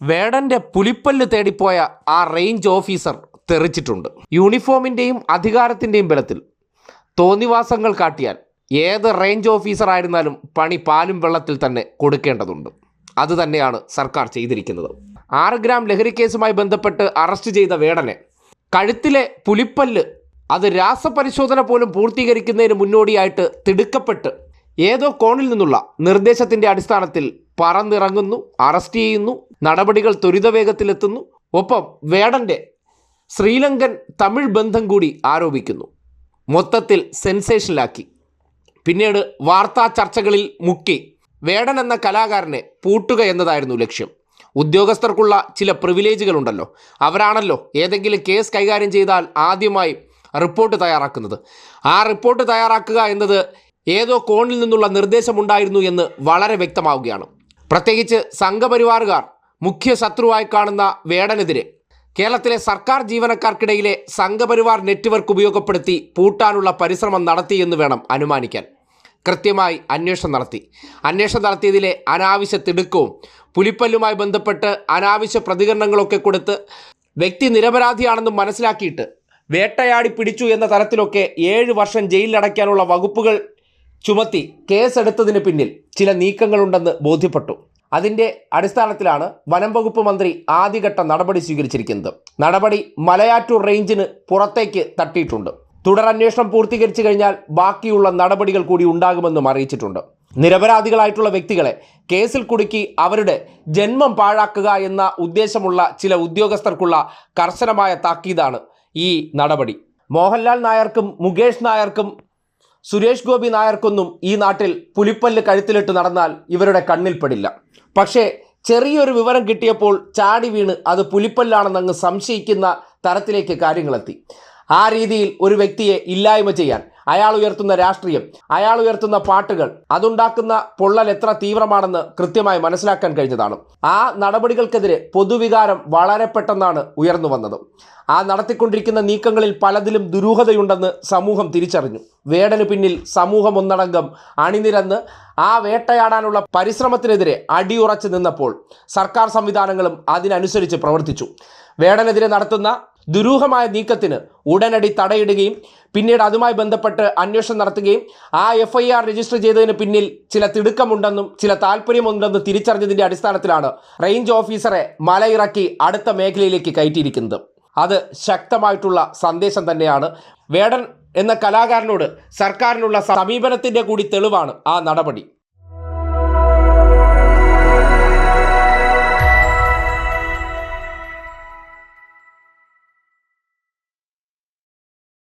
വേടന്റെ പുലിപ്പല്ല് തേടിപ്പോയ ആ range officer തെറിച്ചിട്ടുണ്ട്. യൂണിഫോമിന്റെയും അധികാരത്തിന്റെയും ബലത്തിൽ തോന്നിവാസങ്ങൾ കാട്ടിയാൽ ഏത് റേഞ്ച് ഓഫീസർ ആയിരുന്നാലും പണി പാലും വെള്ളത്തിൽ തന്നെ കൊടുക്കേണ്ടതുണ്ട്. അത് തന്നെയാണ് സർക്കാർ ചെയ്തിരിക്കുന്നത്. ആറ് ഗ്രാം ലഹരി കേസുമായി ബന്ധപ്പെട്ട് അറസ്റ്റ് ചെയ്ത വേടനെ കഴുത്തിലെ പുലിപ്പല്ല് അത് രാസപരിശോധന പോലും പൂർത്തീകരിക്കുന്നതിന് മുന്നോടിയായിട്ട് തിടുക്കപ്പെട്ട് ഏതോ കോണിൽ നിന്നുള്ള നിർദ്ദേശത്തിന്റെ അടിസ്ഥാനത്തിൽ പറന്നിറങ്ങുന്നു അറസ്റ്റ് ചെയ്യുന്നു നടപടികൾ ത്വരിതവേഗത്തിലെത്തുന്നു ഒപ്പം വേടന്റെ ശ്രീലങ്കൻ തമിഴ് ബന്ധം കൂടി ആരോപിക്കുന്നു. മൊത്തത്തിൽ സെൻസേഷനിലാക്കി. പിന്നീട് വാർത്താ ചർച്ചകളിൽ മുക്കി. വേടൻ എന്ന കലാകാരനെ പൂട്ടുക എന്നതായിരുന്നു ലക്ഷ്യം. ഉദ്യോഗസ്ഥർക്കുള്ള ചില പ്രിവിലേജുകളുണ്ടല്ലോ. അവരാണല്ലോ ഏതെങ്കിലും കേസ് കൈകാര്യം ചെയ്താൽ ആദ്യമായി റിപ്പോർട്ട് തയ്യാറാക്കുന്നത്. ആ റിപ്പോർട്ട് തയ്യാറാക്കുക എന്നത് ഏതോ കോണിൽ നിന്നുള്ള നിർദ്ദേശമുണ്ടായിരുന്നു എന്ന് വളരെ വ്യക്തമാവുകയാണ്. പ്രത്യേകിച്ച് സംഘപരിവാറുകാർ മുഖ്യ ശത്രുവായി കാണുന്ന വേടനെതിരെ കേരളത്തിലെ സർക്കാർ ജീവനക്കാർക്കിടയിലെ സംഘപരിവാർ നെറ്റ്വർക്ക് ഉപയോഗപ്പെടുത്തി പൂട്ടാനുള്ള പരിശ്രമം നടത്തിയെന്ന് വേണം അനുമാനിക്കാൻ. കൃത്യമായി അന്വേഷണം നടത്തി. അന്വേഷണം നടത്തിയതിലെ അനാവശ്യ തിടുക്കവും പുലിപ്പല്ലുമായി ബന്ധപ്പെട്ട് അനാവശ്യ പ്രതികരണങ്ങളൊക്കെ കൊടുത്ത് വ്യക്തി നിരപരാധിയാണെന്ന് മനസ്സിലാക്കിയിട്ട് വേട്ടയാടി പിടിച്ചു എന്ന തരത്തിലൊക്കെ ഏഴ് വർഷം ജയിലിലടയ്ക്കാനുള്ള വകുപ്പുകൾ ചുമത്തി കേസെടുത്തതിന് പിന്നിൽ ചില നീക്കങ്ങളുണ്ടെന്ന് ബോധ്യപ്പെട്ടു. അതിന്റെ അടിസ്ഥാനത്തിലാണ് വനം വകുപ്പ് മന്ത്രി ആദ്യഘട്ട നടപടി സ്വീകരിച്ചിരിക്കുന്നത്. നടപടി മലയാറ്റൂർ റേഞ്ചിന് പുറത്തേക്ക് തട്ടിയിട്ടുണ്ട്. തുടരന്വേഷണം പൂർത്തീകരിച്ചു കഴിഞ്ഞാൽ ബാക്കിയുള്ള നടപടികൾ കൂടി ഉണ്ടാകുമെന്നും അറിയിച്ചിട്ടുണ്ട്. നിരപരാധികളായിട്ടുള്ള വ്യക്തികളെ കേസിൽ കുടുക്കി അവരുടെ ജന്മം പാഴാക്കുക എന്ന ഉദ്ദേശമുള്ള ചില ഉദ്യോഗസ്ഥർക്കുള്ള കർശനമായ താക്കീതാണ് ഈ നടപടി. മോഹൻലാൽ നായർക്കും മുകേഷ് നായർക്കും സുരേഷ് ഗോപി നായർക്കൊന്നും ഈ നാട്ടിൽ പുലിപ്പല്ല് കഴുത്തിലിട്ട് നടന്നാൽ ഇവരുടെ കണ്ണിൽപ്പെടില്ല പക്ഷേ ചെറിയൊരു വിവരം കിട്ടിയപ്പോൾ ചാടി വീണ് അത് പുലിപ്പല്ലാണെന്നങ്ങ് സംശയിക്കുന്ന തരത്തിലേക്ക് കാര്യങ്ങളെത്തി. ആ രീതിയിൽ ഒരു വ്യക്തിയെ ഇല്ലായ്മ ചെയ്യാൻ അയാൾ ഉയർത്തുന്ന രാഷ്ട്രീയം അയാൾ ഉയർത്തുന്ന പാട്ടുകൾ അതുണ്ടാക്കുന്ന പൊള്ളൽ എത്ര തീവ്രമാണെന്ന് കൃത്യമായി മനസ്സിലാക്കാൻ കഴിഞ്ഞതാണ്. ആ നടപടികൾക്കെതിരെ പൊതുവികാരം വളരെ പെട്ടെന്നാണ് ഉയർന്നു വന്നത്. ആ നടത്തിക്കൊണ്ടിരിക്കുന്ന നീക്കങ്ങളിൽ പലതിലും ദുരൂഹതയുണ്ടെന്ന് സമൂഹം തിരിച്ചറിഞ്ഞു. വേടന് പിന്നിൽ സമൂഹം ഒന്നടങ്കം അണിനിരന്ന് ആ വേട്ടയാടാനുള്ള പരിശ്രമത്തിനെതിരെ അടിയുറച്ചു നിന്നപ്പോൾ സർക്കാർ സംവിധാനങ്ങളും അതിനനുസരിച്ച് പ്രവർത്തിച്ചു. വേടനെതിരെ നടത്തുന്ന ദുരൂഹമായ നീക്കത്തിന് ഉടനടി തടയിടുകയും പിന്നീട് അതുമായി ബന്ധപ്പെട്ട് അന്വേഷണം നടത്തുകയും ആ എഫ് ഐ ആർ രജിസ്റ്റർ ചെയ്തതിന് പിന്നിൽ ചില തിടുക്കമുണ്ടെന്നും ചില താല്പര്യമുണ്ടെന്നും തിരിച്ചറിഞ്ഞതിന്റെ അടിസ്ഥാനത്തിലാണ് റേഞ്ച് ഓഫീസറെ മലയിറക്കി അടുത്ത മേഖലയിലേക്ക് കയറ്റിയിരിക്കുന്നത്. അത് ശക്തമായിട്ടുള്ള സന്ദേശം തന്നെയാണ്. വേടൻ എന്ന കലാകാരനോട് സർക്കാരിനുള്ള സമീപനത്തിന്റെ കൂടി തെളിവാണ് ആ നടപടി.